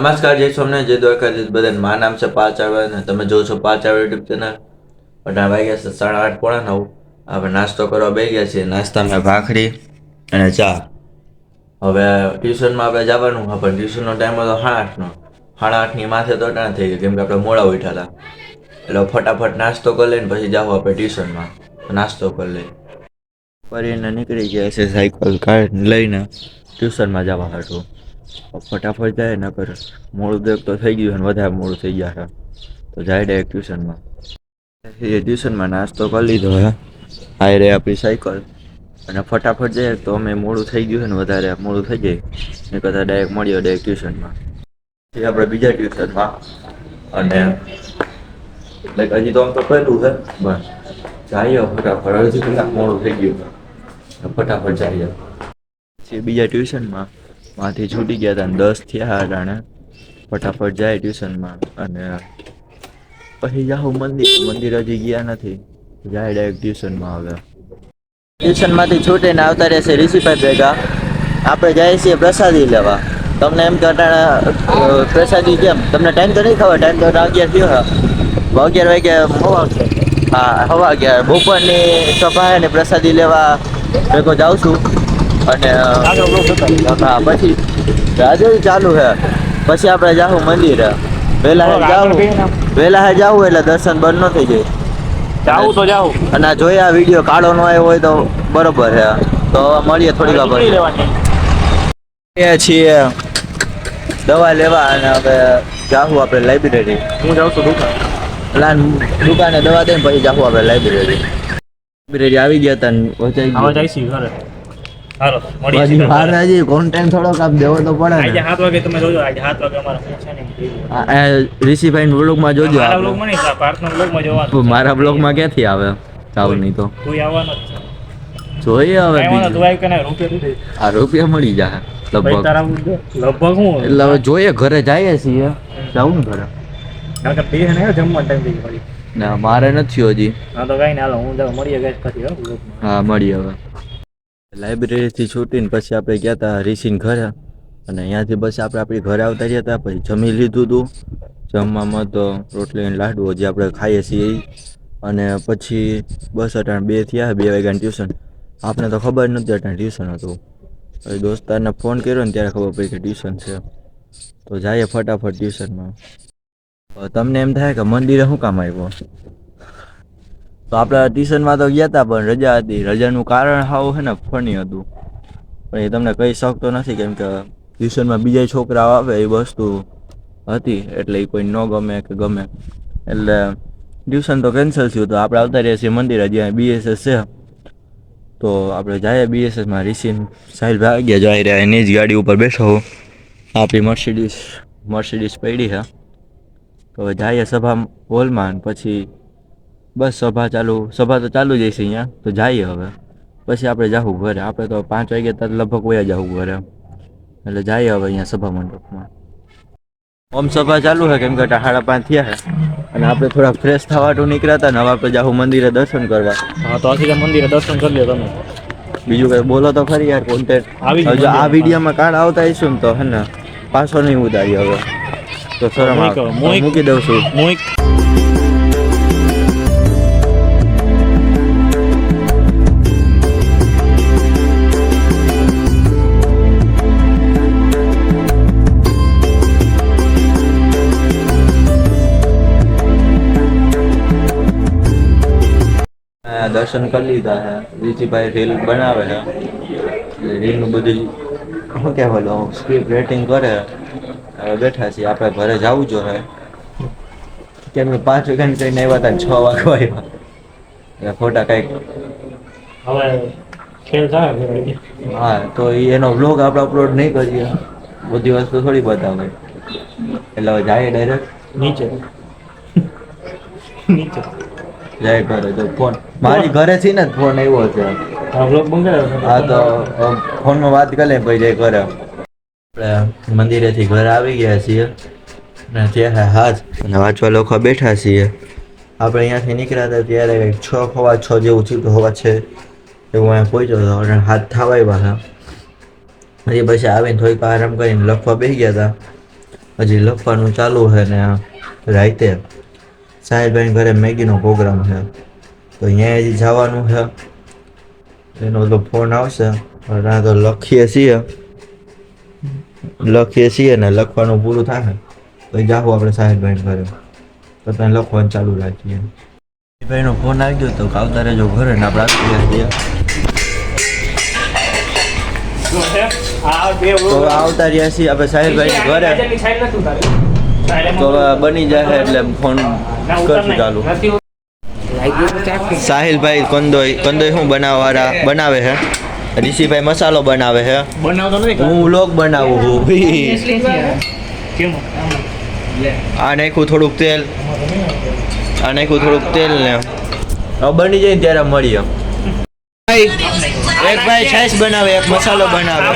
નમસ્કાર, જય સોમનાથ જય દ્વારકાધીશ. બધા મારું નામ છે પાંચ આવ્યા અને તમે જોવો છો પાંચ આવે યુટ્યુબ ચેનલ. અઢાર વાગ્યા છે સાડા આઠ, પોણા નવ. આપણે નાસ્તો કરવા બે ગયા છીએ. નાસ્તામાં ભાખરી અને ચા. હવે ટ્યુશનમાં આપણે જવાનું, હા, પણ ટ્યુશનનો ટાઈમ હતો સાડા આઠનો. સાડા આઠની માથે તો અટાણા થઈ ગયું, કેમ કે આપણે મોડા ઉઠ્યા હતા. એટલે ફટાફટ નાસ્તો કરી લઈને પછી જાઓ આપણે ટ્યુશનમાં. નાસ્તો કરી લઈ ફરીને નીકળી ગયા છે સાયકલ કાઢ લઈને ટ્યુશનમાં જવા હતું ફટાફટ જાય ન કરે મોડું દેખ તો થઈ ગયું વધારે મોડું થઈ ગયા તો જાય ડાયરેક્ટ ટ્યુશનમાં એ ટ્યુશનમાં નાસ્તો કરી લીધો હે હાય રે આપણી સાયકલ અને ફટાફટ જાય તો અમે મોડું થઈ ગયું ને વધારે મોડું થઈ જાય. એ કરતાં ડાયરેક્ટ મળ્યો ડાયરેક્ટ ટ્યુશનમાં પછી આપણે બીજા ટ્યુશનમાં અને લાઈક હજી તો આમ તો પહેલું છે, બસ. જઈએ ફટાફટ. હજી કલાક મોડું થઈ ગયું ફટાફટ જઈએ બીજા ટ્યુશનમાં માંથી છૂટી ગયા હતા દસ થયા અટાણે. ફટાફટ જાય ટ્યુશનમાં અને પછી જાઉં મંદિર મંદિર હજી ગયા નથી. જાય ડાયરેક્ટ ટ્યુશનમાં હવે. ટ્યુશનમાંથી છૂટીને આવતા રહેશે ઋષિભાઈ ભેગા. આપણે જઈએ છીએ પ્રસાદી લેવા. તમને એમ કે અટાણે પ્રસાદી કેમ? તમને ટાઈમ તો નહીં ખબર ટાઈમ તો અગિયાર થયો અગિયાર વાગે હવા હા, હવા ગયા બપોરની સભા અને પ્રસાદી લેવા ભેગો જાઉં છું. અને પછી આજે ચાલુ છે. પછી આપણે જાવું મંદિર. વેલા હે જાવું વેલા હે જાવું એટલે દર્શન બંધ ન થઈ જાય. જાવું તો જાવું અને જોઈએ આ વીડિયો કાળો નો આવ્યો હોય તો બરોબર છે. તો મળીએ થોડી વાર છીએ. દવા લેવા અને હવે જાવું આપણે લાઇબ્રેરી હું જાઉં છું દુકાન. દુકાને દવા દઈને પછી જાવું આપણે લાઇબ્રેરી લાઇબ્રેરી આવી ગયા હતા ને પહોંચાઈ ઘરે. હાલો મળીએ પછી સીધા બહાર ઘરે. હજી કોન્ટેન્ટ થોડોક આપ દેવો તો પડે આજે ને વાગે તમે જોજો આજે સાત વાગે અમારા શું છે ને આ- આ ઋષિભાઈ જોજો મારા નહીં જોવાનું મારા બ્લોગમાં ક્યાંથી આવે? ચાવ નહીં તો તું આવવાનો જ છે. જોઈએ હવે રૂપિયા આ રૂપિયા મળી જાય લગભગ. લગભગ હું એટલે હવે જોઈએ ઘરે જઈએ છીએ. જવું ને ઘરે. કારણ કે બે ને જમવા ટાઈમ થઈ ગયો ના મારે નથી હજી. હા તો કઈ ના હું મળીએ પછી હા મળીએ હવે. લાઇબ્રેરીથી છૂટીને પછી આપણે ગયા હતા ઋષિને ઘરે. અને અહીંયાથી બસ આપણે આપણી ઘરે આવતા રહ્યા હતા પછી જમી લીધું હતું જમવામાં તો રોટલી અને લાડુ જે આપણે ખાઈએ છીએ. અને પછી બસ અટાણ બે થયા, બે વાગ્યાની ટ્યુશન. આપણે તો ખબર નથી અટાણ ટ્યુશન હતું. પછી દોસ્તારને ફોન કર્યો ને ત્યારે ખબર પડી કે ટ્યુશન છે. તો જઈએ ફટાફટ ટ્યુશનમાં. તમને એમ થાય કે મંદિરે શું કામ આવ્યો તો આપણે ટ્યુશનમાં તો ગયા હતા પણ રજા હતી. રજાનું કારણ હાવ છે ને ફની હતું. પણ એ તમને કહી શકતો નથી કેમ કે ટ્યુશનમાં બીજા છોકરાઓ આવે એ વસ્તુ હતી, એટલે એ કોઈ ન ગમે કે ગમે. એટલે ટ્યુશન તો કેન્સલ થયું તો આપણે આવતા રહીએ છીએ મંદિરે, જ્યાં બીએસએસ છે. તો આપણે જઈએ બીએસએસમાં રિસીન સાહિલ ભાઈ ગયા જાય રહ્યા. એની જ ગાડી ઉપર હું. આપણી મર્સિડીસ મર્સિડીસ પડી છે. તો જઈએ સભા હોલમાં પછી બસ સભા ચાલુ સભા તો ચાલુ જ હશે અહીંયા. તો જઈએ હવે. પછી આપણે જાવું ઘરે. આપણે તો પાંચ વાગે ત્યારે લગભગ વયા જાવું ઘરે. એટલે જઈએ હવે અહીંયા સભા મંડપમાં. ઓમ સભા ચાલુ છે કેમ કે સાડા પાંચ થયા છે અને આપણે થોડા ફ્રેશ થવાટું નીકળ્યા હતા ને હવે આપણે જાવું મંદિરે દર્શન કરવા. હા તો આથી મંદિરે દર્શન કરી લ્યો તમે. બીજું કઈ બોલો તો ખરી યાર કોન્ટેન્ટ આ. વિડીયોમાં કાર્ડ આવતા હશું તો હે ને પાછો નહીં ઉતારી હવે. તો શરમ. મૂકી દઉં છું. દર્શન કરી લીધા હે રીચીભાઈ રીલ બનાવે છે. રીલનું બધું શું કહેવાય સ્ક્રિપ્ટ રેટિંગ કરે. હવે બેઠા છીએ આપણે ઘરે જવું જોઈએ કેમ કે પાંચ વાગ્યાની ટ્રેન આવ્યા હતા છ વાગવા આવ્યા. એટલે ખોટા કંઈક હવે. હા તો એનો વ્લોગ આપણે અપલોડ નહીં કરીએ. બધી વસ્તુ થોડી બતાવે. એટલે હવે જાય ડાયરેક્ટ નીચે. નીચે. જાય ઘરે તો ફોન મારી ઘરેથી ને ફોન આવ્યો છે. હા તો ફોનમાં વાત કરી લે પછી જાય ઘરે. આપણે મંદિરેથી ઘરે આવી ગયા છીએ. અને ત્યારે હાથ અને વાંચવા લોકો બેઠા છીએ. આપણે અહીંયાથી નીકળ્યા હતા ત્યારે કંઈક છ ખવા છ જેવું થયું હોવા છે. એવું અહીંયા પહોંચ્યો હતો અને હાથ થાવાય પાછા પછી હજી પછી આવીને થોડીક આરામ કરીને લખવા બેસી ગયા હતા. હજી લખવાનું ચાલુ છે ને રાતે. સાહેબભાઈ ઘરે મેગીનો પ્રોગ્રામ છે. તો અહીંયા હજી જવાનું છે. એનો તો ફોન આવશે. પણ તો લખીએ છીએ. લખીએ છીએ ને લખવાનું પૂરું થાય તો જાહું આપણે સાહેબભાઈ ઘરે. તો ત્યાં લખવાનું ચાલુ રાખીએ. ભાઈનો ફોન આવી ગયો તો કાવતારે રહેજો ઘરે ને આપણે આપી દઈએ તો આવતા રહ્યા છીએ આપણે સાહેબભાઈ ઘરે. તો બની જાય એટલે ફોન કરશું ચાલુ. સાહિલભાઈ કંદોઈ કંદોઈ શું બનાવવાળા? બનાવે છે ઋષિભાઈ મસાલો બનાવે છે હું લોક બનાવું છું. કેમ? આ નાખ્યું થોડુંક તેલ. આ નાખું થોડુંક તેલ ને. બની જાય ત્યારે મળીએ. એક ભાઈ છાશ બનાવે એક મસાલો બનાવે.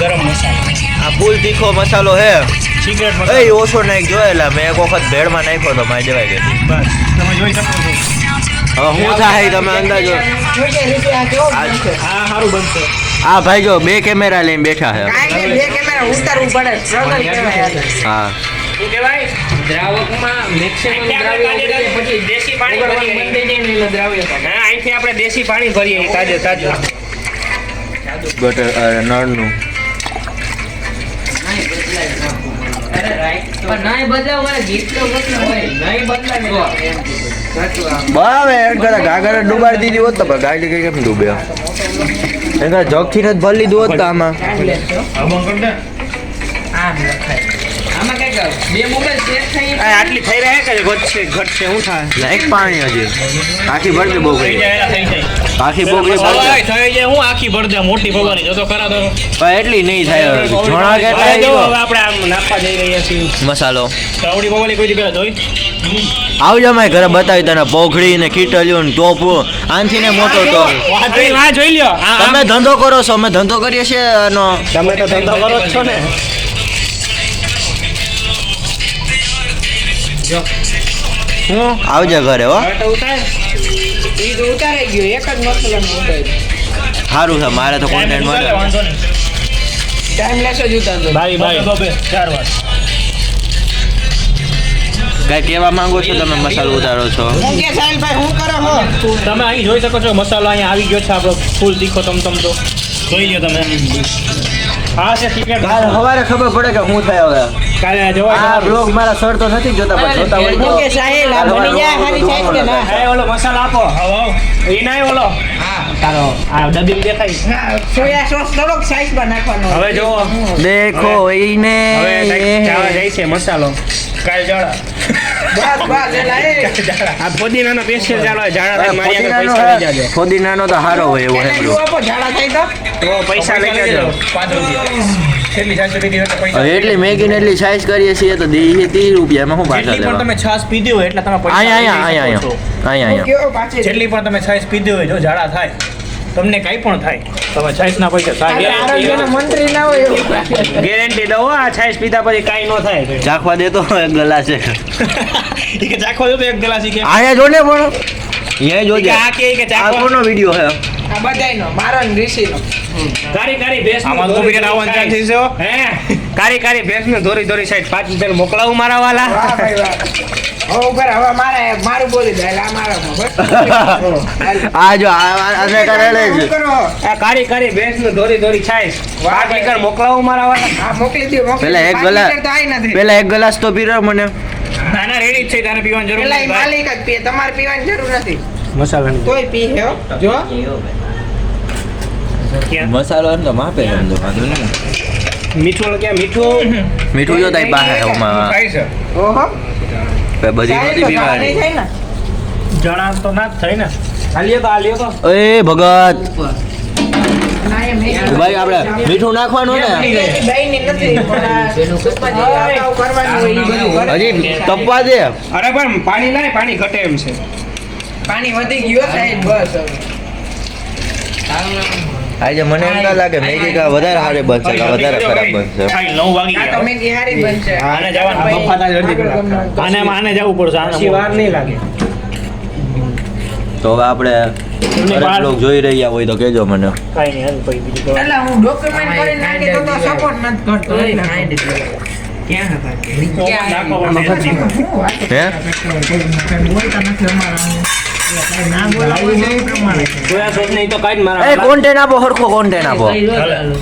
ગરમ મસાલો. આ ફૂલ તીખો મસાલો હે. સિક્રેટ એ ઓછો નાખ એટલે મેં એક વખત ભેળમાં નાખ્યો તો મારી જવાય ગઈ. બસ તમે જોઈ શકો છો. હવે હું થાય તમે અંદાજો? હા સારું બનશે. આ ભાઈ જો બે કેમેરા લઈને બેઠા છે. બે કેમેરા ઉતારવું પડે. Struggle હા. દ્રાવકમાં મેક્સિમમ દ્રાવ્ય પછી દેશી પાણી ભરીએ. જાય દ્રાવ્ય અહીંથી આપણે દેશી પાણી ભરીએ તાજે તાજું. બટર નળનું અરે right. પણ નાય બદલાવ હોય, જેટલો બદલાવ હોય, નાય બદલાવે તો એમ કીધું. સાચું આમ. બરાબર એમ કરે ગાગર ડુબાડી દીધી હોત તો ગાડી કઈ કેમ ડૂબે? એમ કરે જગથી જ ભરી લીધું હોત તો આમાં. થઈ આટલી થઈ રહે કે ઘટશે ઘટશે શું થાય? એક પાણી હજી. આખી ભરતી બહુ થઈ ગઈ થઈ જાય. આખી બોગડી ભરતી. થઈ જાય હું આખી ભર દે મોટી ભવાની જો તો ખરા તો. પણ એટલી નહીં થાય હવે. જોણા કે હવે આપણે આમ નાખવા જઈ રહ્યા છીએ. મસાલો. ચાવડી ભવાની કોઈ દીકરા જોઈ આવજો મારે ઘરે બતાવી તને પોખડી ને કીટલિયું ને ટોપું. આનથી ને મોટો તો. જોઈ લ્યો. તમે ધંધો કરો છો અમે ધંધો કરીએ છીએ તમે તો ધંધો કરો છો ને. હું? આવજે ઘરે હો. ઉતાર. ઈ તો ઉતારાઈ ગયો એક જ મસાલાનું ઉતાર્યું. સારું છે મારે તો કોન્ટેન્ટ મળે. ટાઈમ લેશો જ ભાઈ ભાઈ ચાર વાર. કઈ કહેવા માંગો છો તમે મસાલો ઉતારો છો? હું કે સાહિલભાઈ, હું કરો હો? તમે અહીં જોઈ શકો છો મસાલો અહીંયા આવી ગયો છે આપણો ફૂલ તીખો તમ તમ તો. જોઈ લ્યો તમે. હા છે. કાલ સવારે ખબર પડે કે હું થાય હવે. કાલે જોવા આ જવાનું. બ્લોગ મારા સર તો નથી જોતા પણ જોતા હોય હું કે સાહિલ, આ કાલ બની જાય સવારે હારી સાઈડ કે ના? એ ઓલો મસાલો આપો આવો આવો. એ ના ઓલો તારો આ ડબ્બી દેખાય હા, સોયા સોસ થોડોક સાઈઝમાં નાખવાનો હવે જો દેખો ઈને હવે કાંઈક ચાવા જાય છે મસાલો કાલ જાડા બસ બસ એટલે એ આ ફોદીનાનો સ્પેશિયલ ચાલો જાડા થાય મારી આગળ ફોદીનાનો પૈસા લઈ હે. જાજો ફોદીનાનો તો હારો હોય એવો એને એમ જુઓ આપો, ઝાડા થાય તો તો પૈસા લઈ જાજો પાંચ રૂપિયા એટલી મેગી ને એટલી સાઈઝ કરીએ છીએ તો દી ત્રીસ રૂપિયામાં શું પાછા જેટલી પણ તમે છાશ પીધી હોય એટલે તમે પૈસા અહીંયા અહીંયા અહીંયા અહીંયા પાછી જેટલી પણ તમે છાસ પીધી હોય જો ઝાડા થાય. તમને કાંઈ પણ થાય. તમે છાસ ના પૈસા આરોગ્યના મંત્રી ના હોય ગેરંટી દો આ છાસ પીધા પછી કાંઈ ન થાય. ચાખવા દેતો એક ગ્લાસ છે. એ કે ચાખો જો એક ગ્લાસ અહીંયા જોને પણ. અહીંયા જોજે. આ કે કે આ ચાખો કોનો વીડિયો આ બધાયનો મારો ને ઋષિનો. કારી કારી ભેંસ આમાં કોપીરાઇટ આવવાનું ચાન્સીસ છે હે? કારી કારી ભેંસ ને દોરી દોરી સાઈડ પાંચ રૂપિયા મોકલાવું મારા વાલા. વાહ ભાઈ વાહ. હવે ઉપર હવે મારે મારું બોલી દે એટલે આ જો આને આ કારી? કારી ભેંસ ને ધોરી ધોરી પાંચ લીટર મોકલાવું મારા વાલા. હા મોકલી દો મોકલી પેલા એક ગલાસ ગલા લીટર તો આઈ નથી. પેલા એક ગ્લાસ તો પીરો મને. ના ના રેડી છે તારે પીવાની જરૂર નથી માલિક જ પીએ તમારે પીવાની જરૂર નથી. મસાલાની તોય પી હે જો? મસાલો એમ તો માપે એમ તો વાંધો નહીં મીઠું ક્યાં? મીઠું? મીઠું જો તારી પાસે ઓમાં ઓહો. બધી સાહેબ બીમારી. જાણી થાય તો ના થઈ થાય ને. હાલીએ તો હાલીએ તો. એ ભગત. ભાઈ આપણે મીઠું નાખવાનું ને. બધું. હજી તપવા દે. અરે પણ પાણી લાય પાણી ઘટે એમ છે. પાણી વધી ગયું સાહેબ બસ હવે. આજે મને એમ ના લાગે મેગી કા વધારે સારી બનશે કા વધારે ખરાબ બનશે. ખાઈ નવ વાગી આ તો મેગી હારી બનશે. આને જવાનું ભાઈ, બફાતા જલ્દી પેલા. આને આને જવું પડશે આને વાર નહીં લાગે. તો હવે આપણે લોક જોઈ રહ્યા હોય તો કેજો મને. કાઈ નહીં હાલ પછી બીજું એટલે હું ડોક્યુમેન્ટ કરી નાખી તો તો સપોર્ટ નથી કરતો. ક્યાં હતા કે? આમાં ભજી. હે? બોલતા નથી અમારા એટલે કાંઈ ના બોલાવું છે એ પ્રમાણે છે. સોયા સોસ નહીં તો કાંઈ જ મારા એ કોન્ટેન્ટ આપો હરખો કોન્ટેન્ટ આપો કઈ લો ચાલો.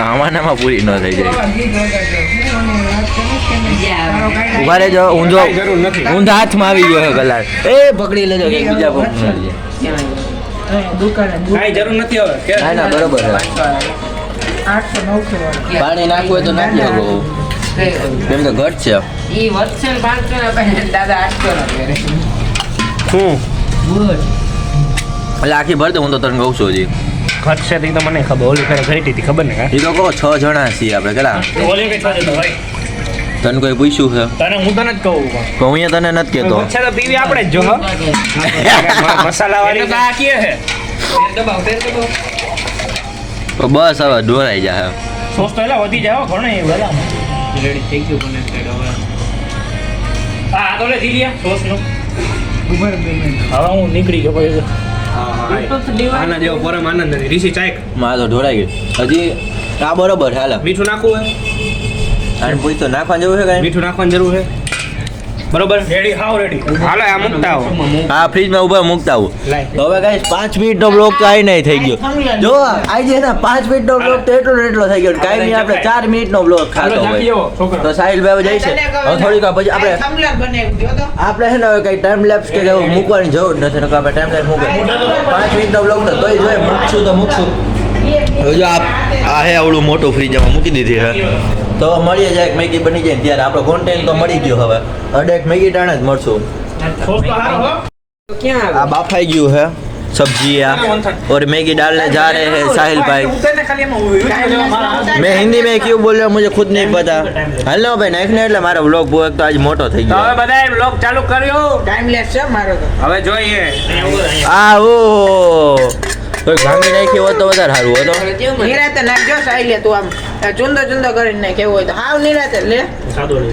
આમાં પૂરી ન થઈ જાય ગીત વગાડજો. હું અને વાત કરીશ કે નહીં? યા. તારો કાંઈ ઊભા રહેજો ઊંધો હાથમાં આવી ગયો છે કલાક એ પકડી લેજો બીજા જરૂર નથી હવે ના ના બરોબર પાણી નાખવું હોય તો નાખી શકો ગયો? કેમ કે ઘટ છે? ઈ વત્સલ પાંચસો ને પછી દાદા આઠસો નો પહેરે હું? એટલે આખી ભર દે હું તો તને કહું છું હજી. ઘટશે તો તો મને ખબર ઓલી ફેરે ઘટી હતી ખબર ને કાં? એ તો કહો છ જણા છીએ આપણે કેટલા ઓલી કઈ થશે ભાઈ તને કોઈ પૂછ્યું છે? તને હું તને જ કહું. તો હું અહીંયા તને નથી કહેતો. અચ્છા તો પીવી આપણે જ જો હો. મસાલા વાળી આ કે હે તો બસ હવે ઢોરાઈ જાય સોસ તો એલા વધી જાય ઘણો એ વેલા રેડી થઈ ગયું કનેક્ટેડ હવે હા આ તો લે દીલિયા સોસનું ઉભર બે મિનિટ. હવે હું નીકળી ગયો પછી. આના જેવો પરમ આનંદ નથી. રીસી ચાઈક મારે તો ઢોળાઈ ગયો. હજી આ બરોબર હાલ. મીઠું નાખવું હે અને પૂછ તો નાખવા જેવું છે કાંઈ? મીઠું નાખવાની જરૂર છે? બરોબર? રેડી હાવ રેડી હાલો આ મૂકતા આવો. હા ફ્રીજમાં ઊભા મૂકતા આવો. તો હવે ગાઈસ પાંચ મિનિટનો બ્લોગ તો આઈ નહીં થઈ ગયો. જો આજે ને પાંચ મિનિટનો બ્લોગ તો એટલો ને એટલો થઈ ગયો. કાઈ નહીં આપણે ચાર મિનિટનો બ્લોગ ખાતો હોય તો સાહિલ ભાઈ જઈ છે. હવે થોડીક પછી આપણે. આપણે છે ને હવે કઈ ટાઈમ લેપ્સ કે એવું મૂકવાની જરૂર નથી નકર આપણે ટાઈમ લેપ્સ મૂકે પાંચ મિનિટનો બ્લોગ તો તોય જોઈએ મૂકશું તો મૂકશું. હવે જો આ આ હે આવડું મોટું ફ્રીજ મૂકી દીધી છે તો મળીએ જાય મેગી બની જાય ને ત્યારે આપણો કોન્ટેન્ટ તો મળી ગયો હવે અડેક મેગી ટાણે જ મળશું સોસ તો હારો હો ક્યાં આ બાફાઈ ગયું है सब्जी आ और मैगी डालने जा रहे हैं साहिल भाई ઉતરને ખાલી એમાં video લેવા મારા હાથ. मैं हिंदी में क्यों बोल रहा हूँ मुझे खुद नहीं पता हेलो भाई नाइक એટલે મારો વ્લોગ બહુ એક તો આજ મોટો થઈ તો હવે ગયો બધાએ vlog ચાલુ કર્યો Timeless છે મારો તો. હવે જોઈએ આ ઓ તો ભાંગી નાખી હોત તો વધારે સારું હતો નિરાંતે નાખજો સાઈલે તું આમ ચુંદો ચુંદો કરીને નાખ એવું હોય તો. હાવ નિરાતે લે. સાદો લે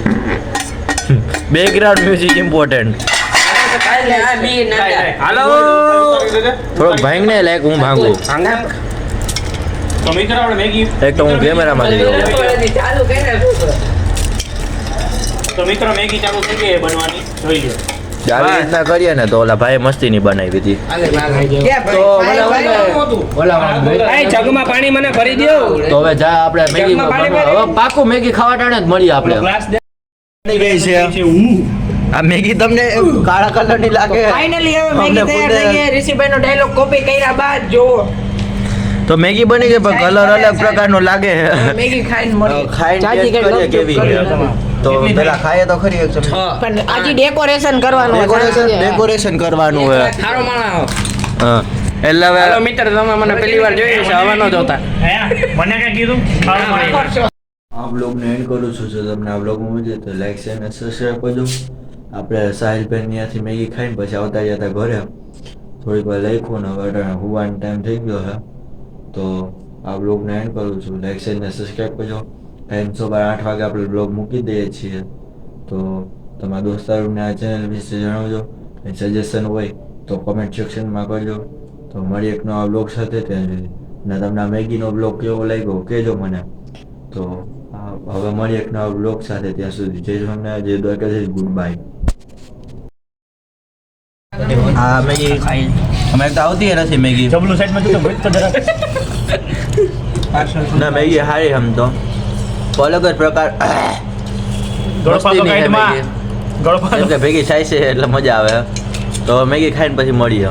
બેકગ્રાઉન્ડ મ્યુઝિક ઇમ્પોર્ટન્ટ હાલો થોડોક ભાંગ ને લાયક હું ભાંગું. તો મિત્ર આપણે મેગી એક તો હું કેમેરામાં જ જોઉં ચાલુ તો મિત્રો મેગી ચાલુ થઈ ગઈ બનવાની. જોઈ લો આવી રીતના કરીએ ને તો ઓલા ભાઈ મસ્તીની બનાવી હતી. તો ભાઈ? ઓલા ભાઈ, ઓલા એ જગમાં પાણી મને ભરી દો. તો હવે જા આપણે મેગી પાણી હવે પાકું મેગી ખાવા ટાણે જ મળીએ આપણે. ગઈ છે. આ મેગી તમને કાળા કલરની લાગે. ફાઇનલી હવે અમને મેગી તૈયાર થઈ ગઈ. ઋષિભાઈનો dialogue copy કર્યા બાદ જો તો મેગી બની ગઈ પણ કલર અલગ પ્રકારનો લાગે. મેગી ખાઈને મળી ખાઈને કેવી. તો પેલા ખાઈએ તો ખરી એક ચમચી. પણ આજે ડેકોરેશન કરવાનું ડેકોરેશન ડેકોરેશન કરવાનું હે સારો માણસ હા. એટલે હવે હાલો મિત્ર તમે મને પહેલી વાર જોઈ છે હવે ન જોતા. મને કઈ કીધું? આ બ્લોગ ને એન્ડ કરું છું. જો તમને આ બ્લોગ મજા તો લાઈક શેર અને સબસ્ક્રાઈબ કરજો આપણે સાહિલબેન ત્યાંથી મેગી ખાઈને પછી આવતા જતા ઘરે. થોડીક વાર લખ્યું ને હવે હોવાનો ટાઈમ થઈ ગયો છે. તો આ બ્લોગને એન્ડ કરું છું. લાઈક શેર અને સબસ્ક્રાઈબ કરજો ટાઈમ સવારે આઠ વાગે આપણે બ્લોગ મૂકી દઈએ છીએ. તો તમારા દોસ્તારોને આ ચેનલ વિશે જણાવજો. કંઈ સજેશન હોય તો કોમેન્ટ સેક્શનમાં કરજો. તો મળી એક નવા બ્લોગ સાથે. ત્યાં સુધી. અને તમને આ મેગીનો બ્લોગ કેવો લાગ્યો કહેજો મને. તો હવે મળી એક નવા બ્લોગ સાથે. ત્યાં સુધી જય સ્વામિનારાયણ જય દ્વારકાધીશ ગુડ બાય હા મેગી અમે તો આવતી નથી મેગી. જબલું સાઈડમાં તો જરા ના મેગી હારી આમ તો. અલગ જ પ્રકાર કે ભેગી થાય છે એટલે મજા આવે. તો મેગી ખાઈને પછી મળીએ.